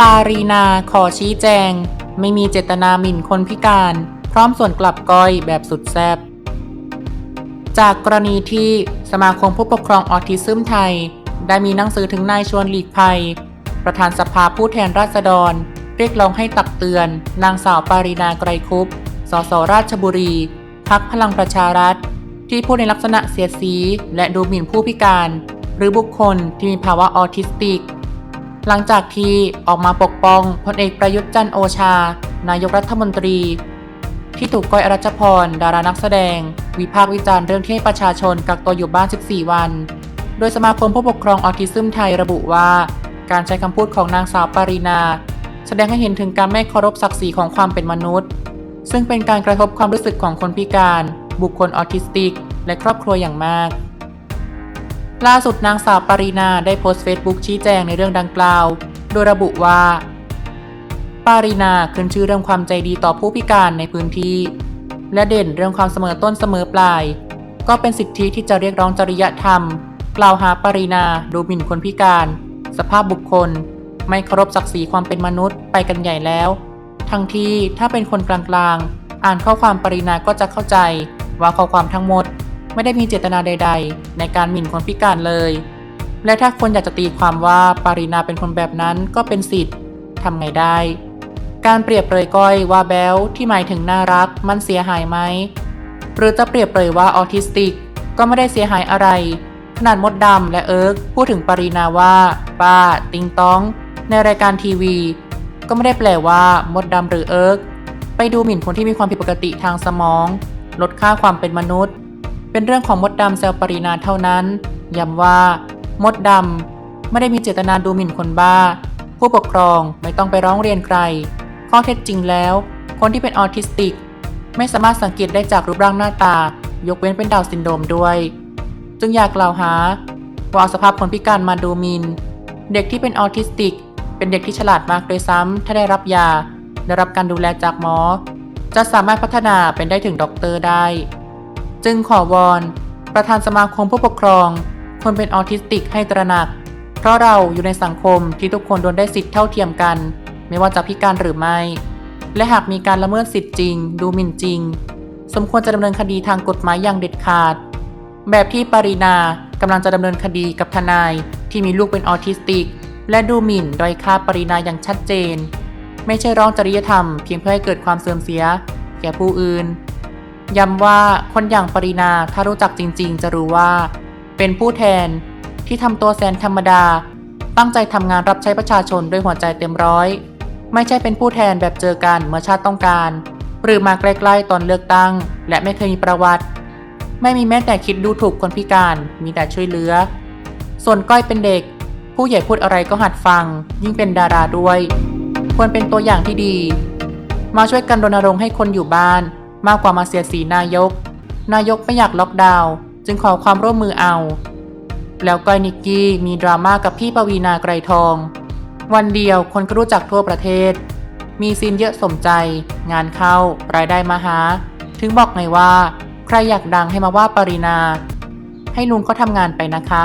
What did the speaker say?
ปารีนาขอชี้แจง ไม่มีเจตนาหมิ่นคนพิการ พร้อมส่วนกลับก้อยแบบสุดแซบจากกรณีที่สมาคมผู้ปกครองออทิซึมไทย ได้มีหนังสือถึงนายชวนหลีกภัย ประธานสภาผู้แทนราษฎร เรียกร้องให้ตักเตือน นางสาวปารีนาไกรคุปสสราชบุรีพักพลังประชารัฐ ที่พูดในลักษณะเสียดสี และดูหมิ่นผู้พิการ หรือบุคคลที่มีภาวะออทิสติก หลังจากที่ออกมาปกป้องพลเอกประยุทธ์จันโอชา นายกรัฐมนตรี ที่ถูกก้อยอรัชพร ดารานักแสดง วิพากษ์วิจารณ์เรื่องที่ประชาชนกักตัวอยู่บ้าน 14 วัน โดยสมาคมผู้ปกครองออทิซึมไทยระบุว่า การใช้คำพูดของนางสาวปารีนา แสดงให้เห็นถึงการไม่เคารพศักดิ์ศรีของความเป็นมนุษย์ ซึ่งเป็นการกระทบความรู้สึกของคนพิการ บุคคลออทิสติก และครอบครัวอย่างมาก ล่าสุดนางสาวปรีนาได้โพสต์เฟซบุ๊กชี้แจงในเรื่องดังกล่าว โดยระบุว่า ปารีนาขึ้นชื่อเรื่องความใจดีต่อผู้พิการในพื้นที่ และเด่นเรื่องความเสมอต้นเสมอปลาย ก็เป็นสิทธิที่จะเรียกร้องจริยธรรม กล่าวหาปารีนาดูหมิ่นคนพิการ สภาพบุคคล ไม่เคารพศักดิ์ศรีความเป็นมนุษย์ไปกันใหญ่แล้ว ทั้งที่ถ้าเป็นคนกลางๆ อ่านข้อความปรินาก็จะเข้าใจว่าข้อความทั้งหมด ไม่ได้มีเจตนาใด ๆ ในการหมิ่นคนพิการเลย และถ้าคนอยากจะตีความว่าปารินาเป็นคนแบบนั้นก็เป็นสิทธิ์ทำไงได้ การเปรียบเปรยก้อยว่าแบลที่หมายถึงน่ารักมันเสียหายไหมหรือจะเปรียบเปรยว่าออทิสติกก็ไม่ได้เสียหายอะไร ขนาดมดดำและเอิร์กพูดถึงปารีนาว่าป้า ติงต้อง ในรายการทีวี ก็ไม่ได้แปลว่ามดดำหรือเอิร์กไปดูหมิ่นคนที่มีความผิดปกติทางสมอง ลดค่าความเป็นมนุษย์ เป็นเรื่องของมดดำแซวปรินาเท่านั้น ย้ำว่า มดดำไม่ได้มีเจตนาดูหมิ่นคนบ้า ผู้ปกครองไม่ต้องไปร้องเรียนใคร ข้อเท็จจริงแล้ว คนที่เป็นออทิสติก ไม่สามารถสังเกตได้จากรูปร่างหน้าตา ยกเว้นเป็นดาวซินโดรมด้วย จึงอยากกล่าวหาว่าเอาสภาพคนพิการมาดูหมิน เด็กที่เป็นออทิสติก เป็นเด็กที่ฉลาดมากโดยซ้ำถ้าได้รับยาได้รับการดูแลจากหมอ จะสามารถพัฒนาเป็นได้ถึงด็อกเตอร์ได้ จึงขอวอน ประธานสมาคมผู้ปกครอง คนเป็นออทิสติกให้ตระหนัก เพราะเราอยู่ในสังคมที่ทุกคนโดนได้สิทธิเท่าเทียมกัน ไม่ว่าจะพิการหรือไม่ และหากมีการละเมิดสิทธิ์จริง ดูหมิ่นจริง สมควรจะดำเนินคดีทางกฎหมายอย่างเด็ดขาด แบบที่ปรีนากำลังจะดำเนินคดีกับทนายที่มีลูกเป็นออทิสติก และดูหมิ่นด้อยค่าปรินาอย่างชัดเจน ไม่ใช่ร้องจริยธรรมเพียงเพื่อให้เกิดความเสื่อมเสีย แก่ผู้อื่น ย้ำว่าคนอย่างปรินาถ้ารู้จักจริงๆ จะรู้ว่า เป็นผู้แทนที่ทำตัวแสนธรรมดา ตั้งใจทำงานรับใช้ประชาชนด้วยหัวใจเต็มร้อย ไม่ใช่เป็นผู้แทนแบบเจอกันเมื่อชาติต้องการ หรือมาใกล้ๆตอนเลือกตั้ง และไม่เคยมีประวัติ ไม่มีแม้แต่คิดดูถูกคนพิการมีแต่ช่วยเหลือ ส่วนก้อยเป็นเด็ก ผู้ใหญ่พูดอะไรก็หัดฟัง ยิ่งเป็นดาราด้วย ควรเป็นตัวอย่างที่ดี มาช่วยกันรณรงค์ให้คนอยู่บ้าน มากกว่ามาเสียสีนายก นายกไม่อยากล็อกดาวน์จึงขอความร่วมมือเอา แล้วก้อยนิกกี้มีดราม่ากับพี่ปวีนาไกรทอง วันเดียวคนก็รู้จักทั่วประเทศ มีซีนเยอะสมใจ งานเข้ารายได้มาหา ถึงบอกไงว่า ใครอยากดังให้มาว่าปรินา ให้ลุงเขาทำงานไปนะคะ